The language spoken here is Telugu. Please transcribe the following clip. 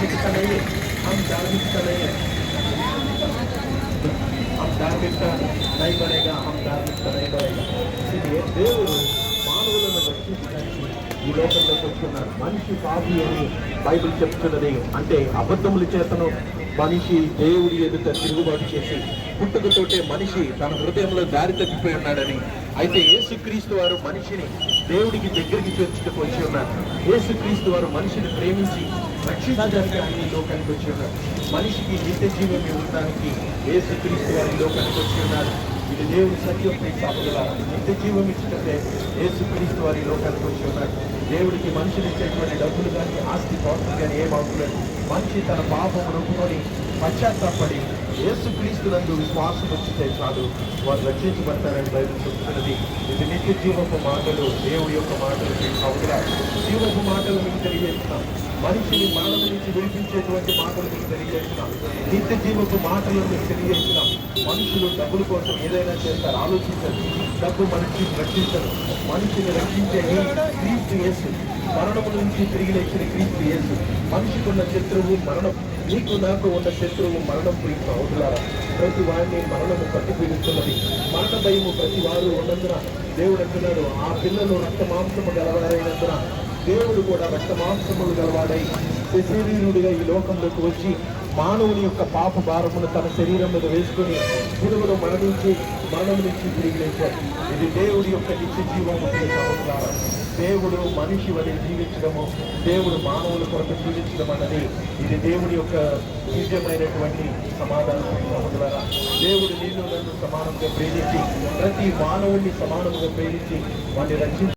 धार्मिकता नहीं है हम धार्मिकता नहीं है हम धार्मिकता नहीं बनेगा हम धार्मिकता नहीं बनेगा इसलिए దేవుడు మానవులను రక్షించడానికి ఈ లోకంలోకి వచ్చున్నారు మనిషి పాపి అని బైబిల్ చెప్తున్నది అంటే అబద్ధముల చేతను మనిషి దేవుడి ఎదుట తిరుగుబాటు చేసి పుట్టుకతోటే మనిషి తన హృదయంలో దారి తప్పిపోయి ఉన్నాడని అయితే యేసుక్రీస్తు వారు మనిషిని దేవుడికి దగ్గరికి చేర్చుకు వచ్చి ఉన్నారు. యేసుక్రీస్తు వారు మనిషిని ప్రేమించి రక్షించడానికి ఆయన ఈ లోకానికి వచ్చి ఉన్నారు. మనిషికి నిత్య జీవం ఇవ్వడానికి యేసుక్రీస్తు వారి లోకానికి వచ్చి ఉన్నారు. ఇది దేవుడి సత్యం ప్రేక్షకుల నిత్య జీవం ఇచ్చినట్టే యేసుక్రీస్తు వారి లోకానికి వచ్చి ఉన్నారు దేవుడికి మనుషులు ఇచ్చేటువంటి డబ్బులు కానీ ఆస్తి పాస్తులు కానీ ఏం అవసరం లేదు మనిషి తన పాపం నొప్పుకొని పశ్చాత్తాపడి యేసుక్రీస్తు నందు విశ్వాసం వచ్చితే చాలు వారు రక్షించబడతారని బయట చెప్తున్నది. ఇది నిత్య జీవపు మాటలు దేవుడి యొక్క మాటలు అవుతున్నా జీవపు మాటలు మీకు తెలియజేస్తున్నాం. మనిషిని మరణం నుంచి విడిపించేటువంటి మాటలు మీకు తెలియజేస్తున్నాం. నిత్య జీవపు మాటలు మీకు తెలియజేస్తున్నాం. మనుషులు డబ్బుల కోసం ఏదైనా చేస్తారు ఆలోచించరు. డబ్బు మనిషిని రక్షించరు మనిషిని రక్షించే క్రీస్తు యేసు మరణము నుంచి తిరిగి లేచిన క్రీస్తు యేసు. మనిషికి ఉన్న శత్రువు మరణం. నీకు నాకు ఉన్న శత్రువు మరణం. ప్రీతి అవుతున్నారా ప్రతి వారిని మరణము పట్టి పీడిస్తున్నది. మరణ భయము ప్రతి వారు ఉన్నందున దేవుడు అంటున్నాడు ఆ పిల్లలు రక్త మాంసము గలవారే దేవుడు కూడా రక్త మాంసములు గలవాడై శరీరుడిగా ఈ లోకంలోకి వచ్చి మానవుని యొక్క పాప భారమును తన శరీరం మీద వేసుకుని పురుగులు మరణించి మరణం నుంచి తిరిగి లేచారు ఇది దేవుడి యొక్క నిత్య జీవము దేవుడు మనిషి వలె జీవించడము దేవుడు మానవుల కొరకు జీవించడం అన్నది ఇది దేవుడి యొక్క దివ్యమైనటువంటి సమాధానం సహోదరులారా. దేవుడు నీళ్ళు నన్ను సమానంగా ప్రేమించి ప్రతి మానవుడిని సమానంగా ప్రేమించి వాడిని రక్షించి